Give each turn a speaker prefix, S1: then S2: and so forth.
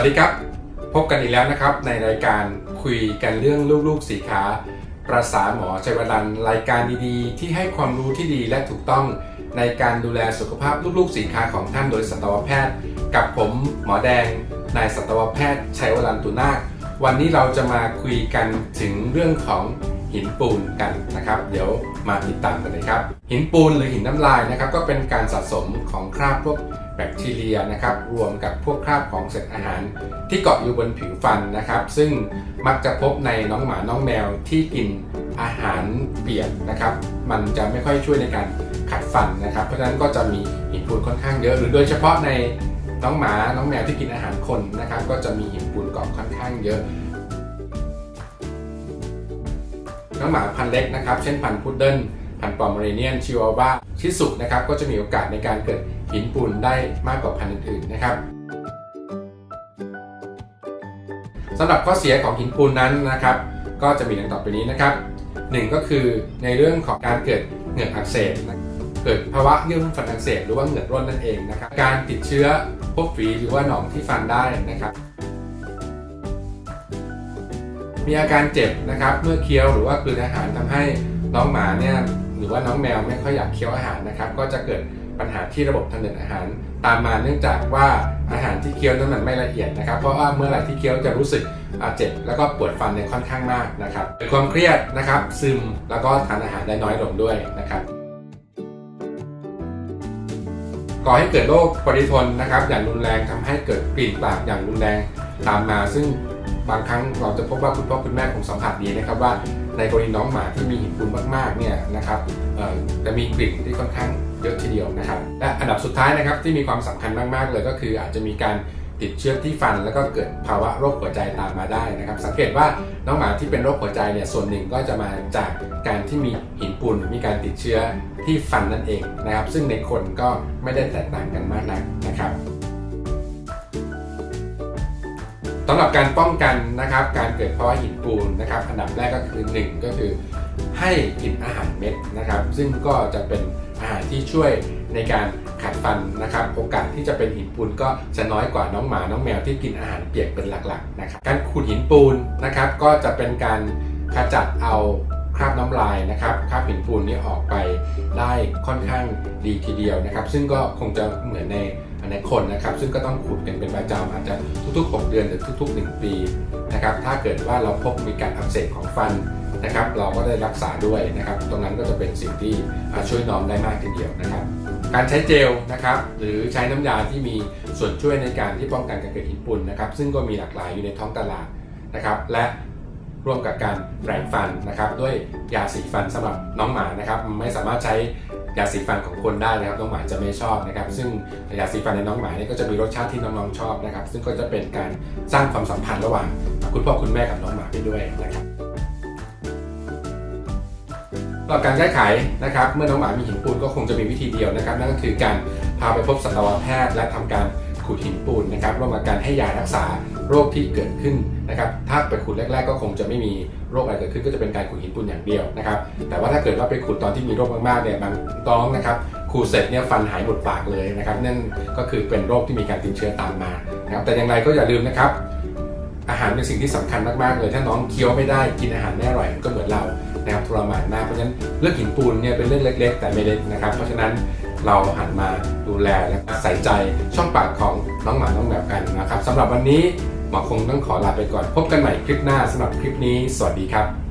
S1: วัสดีครับ พบกันอีกแล้วนะครับ ในรายการคุยกันเรื่องลูกๆสีขาประสาหมอชัยวรันรายการดีๆ ที่ให้ความรู้ที่ดีและถูกต้องในการดูแลสุขภาพลูกๆสีขาของท่านโดยสัตวแพทย์ กับผมหมอแดงนายสัตวแพทย์ชัยวรันตุนาควันนี้เราจะมาคุยกันถึงเรื่องของหินปูนกันนะครับ เดี๋ยวมาติดตามกันเลยครับ หินปูนหรือหินน้ำลายนะครับ ก็เป็นการสะสมของคราบพวก แบคทีเรียนะครับรวมกับพวกคราบของเศษอาหาร ที่เกาะอยู่บนผิวฟันนะครับ ซึ่งมักจะพบในน้องหมาน้องแมวที่กินอาหารเปียกนะครับ มันจะไม่ค่อยช่วยในการขัดฟันนะครับ เพราะฉะนั้นก็จะมีหินปูนค่อนข้างเยอะ หรือโดยเฉพาะในน้องหมาน้องแมวที่กินอาหารคนนะครับ ก็จะมีหินปูนเกาะค่อนข้างเยอะน้องหมาพันธุ์เล็กนะครับ เช่นพันธุ์พุดเดิ้ลพันธุ์ปอมเมอเรเนียนชิวาว่าชิสุนะครับ ก็จะมีโอกาสในการเกิด หินปูนได้มากกว่าพันธุ์อื่นๆนะครับสำหรับข้อเสียของหินปูนนั้นนะครับ ก็จะมีดังต่อไปนี้นะครับหนึ่งก็คือในเรื่องของการเกิดเหงือกอักเสบเกิดภาวะเยื่อหุ้มฟันอักเสบหรือว่าเหงือกร่นนั่นเองนะครับการติดเชื้อพวกฝีหรือว่าหนองที่ฟันได้นะครับ มีอาการเจ็บนะครับเมื่อเคี้ยวหรือว่ากลืนอาหารทำให้น้องหมาเนี่ยหรือว่าน้องแมวไม่ค่อยอยากเคี้ยวอาหารนะครับ ก็จะเกิด ปัญหาที่ระบบทางเดินอาหาร ตามมาเนื่องจากว่าอาหารที่เคี้ยวนั้นมันไม่ละเอียดนะครับ เพราะว่าเมื่อไหร่ที่เคี้ยวจะรู้สึกเจ็บแล้วก็ปวดฟันในค่อนข้างมากนะครับเกิดความเครียดนะครับซึมแล้วก็ทานอาหารได้น้อยลงด้วยนะครับก่อให้เกิดโรคปริทนนะครับ อย่างรุนแรงทำให้เกิดกลิ่นปากอย่างรุนแรงตามมา ซึ่งบางครั้งเราจะพบว่าคุณพ่อคุณแม่คงสัมผัสดีนะครับว่าในกรณีน้องหมาที่มีหินปูนมากๆเนี่ยนะครับจะมีกลิ่นที่ค่อนข้าง เยอะทีเดียวนะครับ และอันดับสุดท้ายนะครับที่มีความสำคัญมากๆเลยก็คือ อาจจะมีการติดเชื้อที่ฟันแล้วก็เกิดภาวะโรคหัวใจตามมาได้นะครับ สังเกตว่าน้องหมาที่เป็นโรคหัวใจเนี่ยส่วนหนึ่งก็จะมาจากการที่มีหินปูนมีการติดเชื้อที่ฟันนั่นเองนะครับ ซึ่งในคนก็ไม่ได้แตกต่างกันมากนักนะครับสำหรับการป้องกันนะครับการเกิดภาวะหินปูนนะครับอันดับแรกก็คือ 1 ก็คือ ให้กินอาหารเม็ดนะครับ ซึ่งก็จะเป็นอาหารที่ช่วยในการขัดฟันนะครับ โอกาสที่จะเป็นหินปูนก็จะน้อยกว่าน้องหมา น้องแมวที่กินอาหารเปียกเป็นหลักๆนะครับ การขูดหินปูนนะครับ ก็จะเป็นการขจัดเอา คราบน้ำลายนะครับคราบหินปูนนี้ออกไปได้ค่อนข้างดีทีเดียวนะครับ ซึ่งก็คงจะเหมือนในในคนนะครับ ซึ่งก็ต้องขูดกันเป็นประจำอาจจะทุกๆ 6 เดือนหรือทุก ๆ 1 ปีนะครับ ถ้าเกิดว่าเราพบมีการอักเสบของฟันนะครับ เราก็ได้รักษาด้วยนะครับ ตรงนั้นก็จะเป็นสิ่งที่ช่วยน้องได้มากทีเดียวนะครับ การใช้เจลนะครับ หรือใช้น้ำยาที่มีส่วนช่วยในการที่ป้องกันการเกิดหินปูนนะครับ ซึ่งก็มีหลากหลายอยู่ในท้องตลาดนะครับ และ ร่วมกับการแปรงฟันนะครับด้วยยาสีฟันสำหรับน้องหมานะครับไม่สามารถใช้ยาสีฟันของคนได้นะครับน้องหมาจะไม่ชอบนะครับ ซึ่งยาสีฟันในน้องหมาเนี่ยก็จะมีรสชาติที่น้องๆชอบนะครับ ซึ่งก็จะเป็นการสร้างความสัมพันธ์ระหว่างคุณพ่อคุณแม่กับน้องหมาไปด้วยนะครับหรับการแก้ไขนะครับ เมื่อน้องหมามีหินปูนก็คงจะมีวิธีเดียวนะครับ นั่นก็คือการพาไปพบสัตวแพทย์และทำการขูดหินปูน นะครับร่วมกับการให้ยารักษาโรคที่เกิดขึ้นนะครับถ้าไปขูดแรก ๆ ก็คงจะไม่มีโรคอะไรเกิดขึ้นก็จะเป็นการขูดหินปูนอย่างเดียวนะครับแต่ว่าถ้าเกิดว่าไปขูดตอนที่มีโรคมากๆเนี่ยบางน้องนะครับขูดเสร็จเนี่ยฟันหายหมดปากเลยนะครับนั่นก็คือเป็นโรคที่มีการติดเชื้อตามมานะครับแต่อย่างไรก็อย่าลืมนะครับอาหารเป็นสิ่งที่สำคัญมากๆเลย ถ้าน้องเคี้ยวไม่ได้กินอาหารไม่อร่อยก็เหมือนเรานะครับทรมานมากเพราะฉะนั้นเรื่องหินปูนเนี่ยเป็นเรื่องเล็ก ๆ แต่ไม่เล็กนะครับเพราะฉะนั้น เราหันมาดูแลและใส่ใจช่องปากของน้องหมาน้องแมวกันนะครับสำหรับวันนี้หมอคงต้องขอลาไปก่อนพบกันใหม่คลิปหน้าสำหรับคลิปนี้ สวัสดีครับ